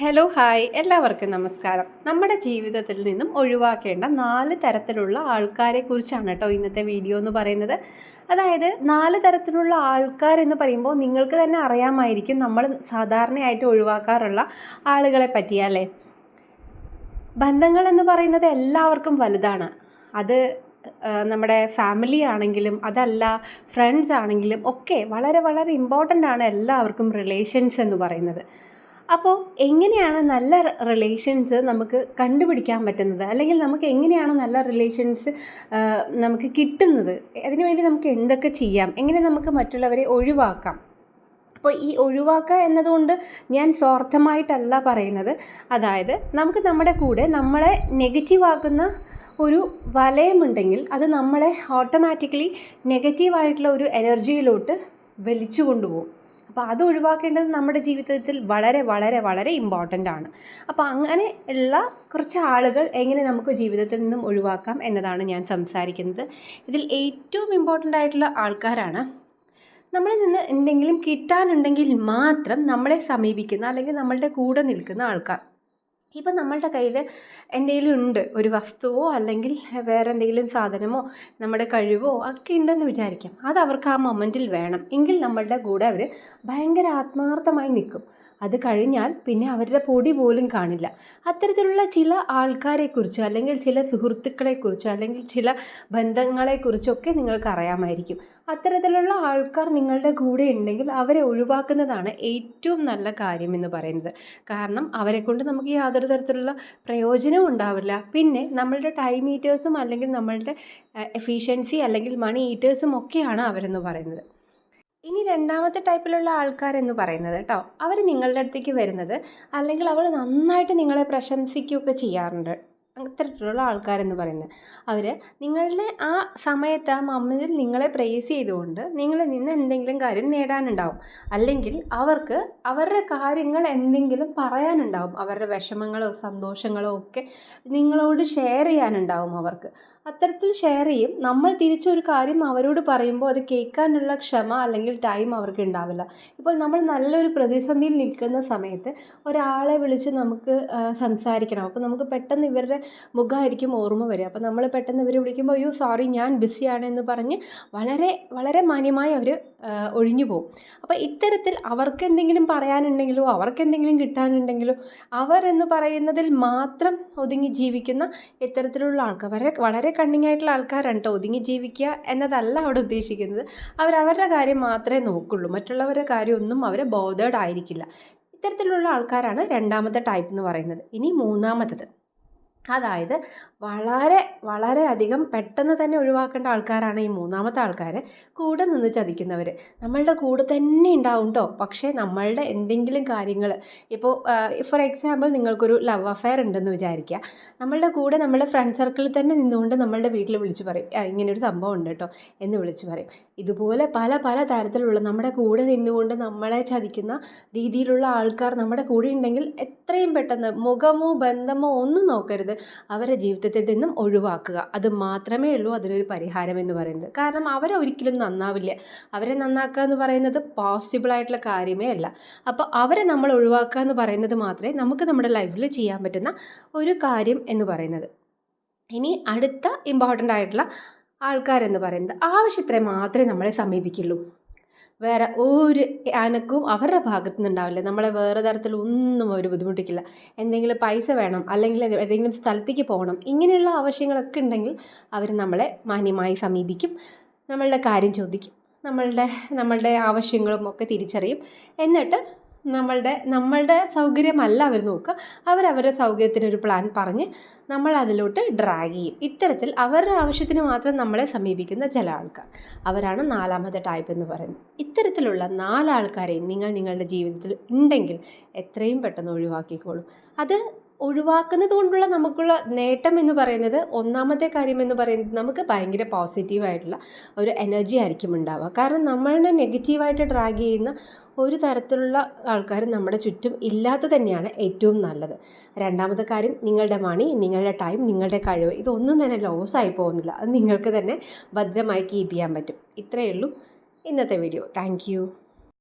Hello hi എല്ലാവർക്കും നമസ്കാരം. നമ്മുടെ ജീവിതത്തിൽ നിന്നും ഒഴിവാക്കേണ്ട നാല് തരത്തിലുള്ള ആൾക്കാരെ കുറിച്ചാണ് കേട്ടോ ഇന്നത്തെ വീഡിയോ എന്ന് പറയുന്നത്. അതായത് നാല് തരത്തിലുള്ള ആൾക്കാരെന്ന് പറയുമ്പോൾ നിങ്ങൾക്ക് തന്നെ അറിയാമായിരിക്കും നമ്മൾ സാധാരണയായിട്ട് ഒഴിവാക്കാറുള്ള ആളുകളെ പറ്റിയല്ലേ ബന്ധങ്ങൾ എന്ന് പറയുന്നത് എല്ലാവർക്കും വലുതാണ്. അത് നമ്മുടെ ഫാമിലി ആണെങ്കിലും അതല്ല ഫ്രണ്ട്സ് ആണെങ്കിലും ഒക്കെ വളരെ വളരെ ഇമ്പോർട്ടന്റ് ആണ് എല്ലാവർക്കും റിലേഷൻസ് എന്ന് പറയുന്നത്. അപ്പോൾ എങ്ങനെയാണ് നല്ല റിലേഷൻസ് നമുക്ക് കണ്ടുപിടിക്കാൻ പറ്റുന്നത്? അല്ലെങ്കിൽ നമുക്ക് എങ്ങനെയാണ് നല്ല റിലേഷൻസ് നമുക്ക് കിട്ടുന്നത്? അതിനുവേണ്ടി നമുക്ക് എന്തൊക്കെ ചെയ്യാം? എങ്ങനെ നമുക്ക് മറ്റുള്ളവരെ ഒഴിവാക്കാം? അപ്പോൾ ഈ ഒഴിവാക്കുക എന്നതുകൊണ്ട് ഞാൻ സ്വാർത്ഥമായിട്ടല്ല പറയുന്നത്. അതായത് നമുക്ക് നമ്മുടെ കൂടെ നമ്മളെ നെഗറ്റീവാക്കുന്ന ഒരു വലയമുണ്ടെങ്കിൽ അത് നമ്മളെ ഓട്ടോമാറ്റിക്കലി നെഗറ്റീവായിട്ടുള്ള ഒരു എനർജിയിലോട്ട് വലിച്ചു കൊണ്ടുപോകും അപ്പോൾ അത് ഒഴിവാക്കേണ്ടത് നമ്മുടെ ജീവിതത്തിൽ വളരെ വളരെ വളരെ ഇമ്പോർട്ടന്റ് ആണ്. അപ്പോൾ അങ്ങനെ ഉള്ള കുറച്ച് ആളുകൾ എങ്ങനെ നമുക്ക് ജീവിതത്തിൽ നിന്നും ഒഴിവാക്കാം എന്നതാണ് ഞാൻ സംസാരിക്കുന്നത്. ഇതിൽ ഏറ്റവും ഇമ്പോർട്ടന്റ് ആയിട്ടുള്ള ആൾക്കാരാണ്. നമ്മളിൽ നിന്ന് എന്തെങ്കിലും കിട്ടാനുണ്ടെങ്കിൽ മാത്രം നമ്മളെ സമീപിക്കുന്ന അല്ലെങ്കിൽ നമ്മളുടെ കൂടെ നിൽക്കുന്ന ആൾക്കാർ. ഇപ്പം നമ്മളുടെ കയ്യിൽ എന്തെങ്കിലും ഉണ്ട് ഒരു വസ്തുവോ അല്ലെങ്കിൽ വേറെ എന്തെങ്കിലും സാധനമോ നമ്മുടെ കഴിവോ ഒക്കെ ഉണ്ടെന്ന് വിചാരിക്കാം. അത് അവർക്ക് ആ മൊമെന്റിൽ വേണം. എങ്കിൽ നമ്മളുടെ കൂടെ അവർ ഭയങ്കര ആത്മാർത്ഥമായി നിൽക്കും. അത് കഴിഞ്ഞാൽ പിന്നെ അവരുടെ പൊടി പോലും കാണില്ല. അത്തരത്തിലുള്ള ചില ആൾക്കാരെക്കുറിച്ച് അല്ലെങ്കിൽ ചില സുഹൃത്തുക്കളെക്കുറിച്ച് അല്ലെങ്കിൽ ചില ബന്ധങ്ങളെക്കുറിച്ചൊക്കെ നിങ്ങൾക്ക് അറിയാമായിരിക്കും. അത്തരത്തിലുള്ള ആൾക്കാർ നിങ്ങളുടെ കൂടെ ഉണ്ടെങ്കിൽ അവരെ ഒഴിവാക്കുന്നതാണ് ഏറ്റവും നല്ല കാര്യം എന്ന് പറയുന്നത്. കാരണം അവരെ കൊണ്ട് നമുക്ക് യാതൊരു തരത്തിലുള്ള പ്രയോജനവും ഉണ്ടാവില്ല. പിന്നെ നമ്മളുടെ ടൈം ഈറ്റേഴ്സും അല്ലെങ്കിൽ നമ്മളുടെ എഫിഷ്യൻസി അല്ലെങ്കിൽ മണി ഈറ്റേഴ്സും ഒക്കെയാണ് അവരെന്ന് പറയുന്നത്. ഇനി രണ്ടാമത്തെ ടൈപ്പിലുള്ള ആൾക്കാരെന്ന് പറയുന്നത് കേട്ടോ. അവർ നിങ്ങളുടെ അടുത്തേക്ക് വരുന്നത് അല്ലെങ്കിൽ അവർ നന്നായിട്ട് നിങ്ങളെ പ്രശംസിക്കുകയൊക്കെ ചെയ്യാറുണ്ട്. അത്തരത്തിലുള്ള ആൾക്കാരെന്ന് പറയുന്നത്. അവർ നിങ്ങളുടെ ആ സമയത്ത് ആ മമ്മിൽ നിങ്ങളെ പ്രേസ് ചെയ്തുകൊണ്ട് നിങ്ങളിൽ നിന്ന് എന്തെങ്കിലും കാര്യം നേടാനുണ്ടാവും. അല്ലെങ്കിൽ അവർക്ക് അവരുടെ കാര്യങ്ങൾ എന്തെങ്കിലും പറയാനുണ്ടാവും. അവരുടെ വിഷമങ്ങളോ സന്തോഷങ്ങളോ ഒക്കെ നിങ്ങളോട് ഷെയർ ചെയ്യാനുണ്ടാവും അവർക്ക്. അത്തരത്തിൽ ഷെയർ ചെയ്യും. നമ്മൾ തിരിച്ചൊരു കാര്യം അവരോട് പറയുമ്പോൾ അത് കേൾക്കാനുള്ള ക്ഷമ അല്ലെങ്കിൽ ടൈം അവർക്ക് ഉണ്ടാവില്ല. ഇപ്പോൾ നമ്മൾ നല്ലൊരു പ്രതിസന്ധിയിൽ നിൽക്കുന്ന സമയത്ത് ഒരാളെ വിളിച്ച് നമുക്ക് സംസാരിക്കണം. അപ്പോൾ നമുക്ക് പെട്ടെന്ന് ഇവരുടെ മുഖമായിരിക്കും ഓർമ്മ വരിക. അപ്പോൾ നമ്മൾ പെട്ടെന്ന് ഇവരെ വിളിക്കുമ്പോൾ അയ്യോ സോറി ഞാൻ ബിസിയാണ് എന്ന് പറഞ്ഞ് വളരെ വളരെ മാന്യമായി അവർ ഒഴിഞ്ഞു പോകും. അപ്പോൾ ഇത്തരത്തിൽ അവർക്ക് എന്തെങ്കിലും പറയാനുണ്ടെങ്കിലോ അവർക്ക് എന്തെങ്കിലും കിട്ടാനുണ്ടെങ്കിലോ അവർ എന്ന് പറയുന്നതിൽ മാത്രം ഒതുങ്ങി ജീവിക്കുന്ന ഇത്തരത്തിലുള്ള ആൾക്കാർ വളരെ വളരെ കണ്ണിങ് ആയിട്ടുള്ള ആൾക്കാരാണ് കേട്ടോ ഒതുങ്ങി ജീവിക്കുക എന്നതല്ല അവിടെ ഉദ്ദേശിക്കുന്നത്. അവരവരുടെ കാര്യം മാത്രമേ നോക്കുള്ളൂ. മറ്റുള്ളവരുടെ കാര്യമൊന്നും അവരെ ബോധേഡ് ആയിരിക്കില്ല. ഇത്തരത്തിലുള്ള ആൾക്കാരാണ് രണ്ടാമത്തെ ടൈപ്പ് എന്ന് പറയുന്നത്. ഇനി മൂന്നാമത്തത്. അതായത് വളരെ വളരെ അധികം പെട്ടെന്ന് തന്നെ ഒഴിവാക്കേണ്ട ആൾക്കാരാണ് ഈ മൂന്നാമത്തെ ആൾക്കാർ കൂടെ നിന്ന് ചതിക്കുന്നവർ നമ്മളുടെ കൂടെ തന്നെ ഉണ്ടാവും കേട്ടോ പക്ഷേ നമ്മളുടെ എന്തെങ്കിലും കാര്യങ്ങൾ ഇപ്പോൾ ഫോർ എക്സാമ്പിൾ നിങ്ങൾക്കൊരു ലവ് അഫെയർ ഉണ്ടെന്ന് വിചാരിക്കുക നമ്മളുടെ കൂടെ നമ്മളുടെ ഫ്രണ്ട് സർക്കിളിൽ തന്നെ നിന്നുകൊണ്ട് നമ്മളുടെ വീട്ടിൽ വിളിച്ച് പറയും. "ആ, ഇങ്ങനൊരു സംഭവം ഉണ്ട് കേട്ടോ എന്ന് വിളിച്ച് പറയും. ഇതുപോലെ പല പല തരത്തിലുള്ള നമ്മുടെ കൂടെ നിന്നുകൊണ്ട് നമ്മളെ ചതിക്കുന്ന രീതിയിലുള്ള ആൾക്കാർ നമ്മുടെ കൂടെ ഉണ്ടെങ്കിൽ എത്രയും പെട്ടെന്ന് മുഖമോ ബന്ധമോ ഒന്നും നോക്കരുത്. അവരെ ജീവിതത്തിൽ നിന്നും ഒഴിവാക്കുക. അത് മാത്രമേ ഉള്ളൂ അതിനൊരു പരിഹാരം എന്ന് പറയുന്നത്. കാരണം അവരെ ഒരിക്കലും നന്നാവില്ല. അവരെ നന്നാക്കുക എന്ന് പറയുന്നത് പോസിബിൾ ആയിട്ടുള്ള കാര്യമേ അല്ല. അപ്പോൾ അവരെ നമ്മൾ ഒഴിവാക്കുക എന്ന് പറയുന്നത് മാത്രമേ നമുക്ക് നമ്മുടെ ലൈഫിൽ ചെയ്യാൻ പറ്റുന്ന ഒരു കാര്യം എന്ന് പറയുന്നത്. ഇനി അടുത്ത ഇമ്പോർട്ടന്റ് ആയിട്ടുള്ള ആൾക്കാരെന്ന് പറയുന്നത്. ആവശ്യത്തിന് മാത്രമേ നമ്മളെ സമീപിക്കുള്ളൂ. വേറെ ഒരു അനക്കും അവരുടെ ഭാഗത്തു നിന്നുണ്ടാവില്ല നമ്മളെ വേറെ തരത്തിൽ ഒന്നും അവർ ബുദ്ധിമുട്ടിക്കില്ല. എന്തെങ്കിലും പൈസ വേണം അല്ലെങ്കിൽ ഏതെങ്കിലും സ്ഥലത്തേക്ക് പോകണം ഇങ്ങനെയുള്ള ആവശ്യങ്ങളൊക്കെ ഉണ്ടെങ്കിൽ അവർ നമ്മളെ മാന്യമായി സമീപിക്കും. നമ്മളുടെ കാര്യം ചോദിക്കും. നമ്മളുടെ നമ്മളുടെ ആവശ്യങ്ങളും ഒക്കെ തിരിച്ചറിയും. എന്നിട്ട് നമ്മളുടെ നമ്മളുടെ സൗകര്യമല്ല അവർ നോക്കുക. അവരവരുടെ സൗകര്യത്തിനൊരു പ്ലാൻ പറഞ്ഞ് നമ്മൾ അതിലോട്ട് ഡ്രാഗ് ചെയ്യും. ഇത്തരത്തിൽ അവരുടെ ആവശ്യത്തിന് മാത്രം നമ്മളെ സമീപിക്കുന്ന ചില ആൾക്കാർ. അവരാണ് നാലാമത്തെ ടൈപ്പ് എന്ന് പറയുന്നത്. ഇത്തരത്തിലുള്ള നാലാൾക്കാരെയും നിങ്ങൾ നിങ്ങളുടെ ജീവിതത്തിൽ ഉണ്ടെങ്കിൽ എത്രയും പെട്ടെന്ന് ഒഴിവാക്കിക്കോളൂ. അത് ഒഴിവാക്കുന്നത് കൊണ്ടുള്ള നമുക്കുള്ള നേട്ടം എന്ന് പറയുന്നത് ഒന്നാമത്തെ കാര്യം എന്ന് പറയുന്നത് നമുക്ക് ഭയങ്കര പോസിറ്റീവായിട്ടുള്ള ഒരു എനർജി ആയിരിക്കും ഉണ്ടാവുക. കാരണം നമ്മളെ നെഗറ്റീവായിട്ട് ഡ്രാഗ് ചെയ്യുന്ന ഒരു തരത്തിലുള്ള ആൾക്കാർ നമ്മുടെ ചുറ്റും ഇല്ലാത്ത തന്നെയാണ് ഏറ്റവും നല്ലത്. രണ്ടാമത്തെ കാര്യം നിങ്ങളുടെ മണി നിങ്ങളുടെ ടൈം നിങ്ങളുടെ കഴിവ്. ഇതൊന്നും തന്നെ ലോസ് ആയി പോകുന്നില്ല. അത് നിങ്ങൾക്ക് തന്നെ ഭദ്രമായി കീപ്പ് ചെയ്യാൻ പറ്റും. ഇത്രയേ ഉള്ളൂ. ഇന്നത്തെ വീഡിയോ താങ്ക്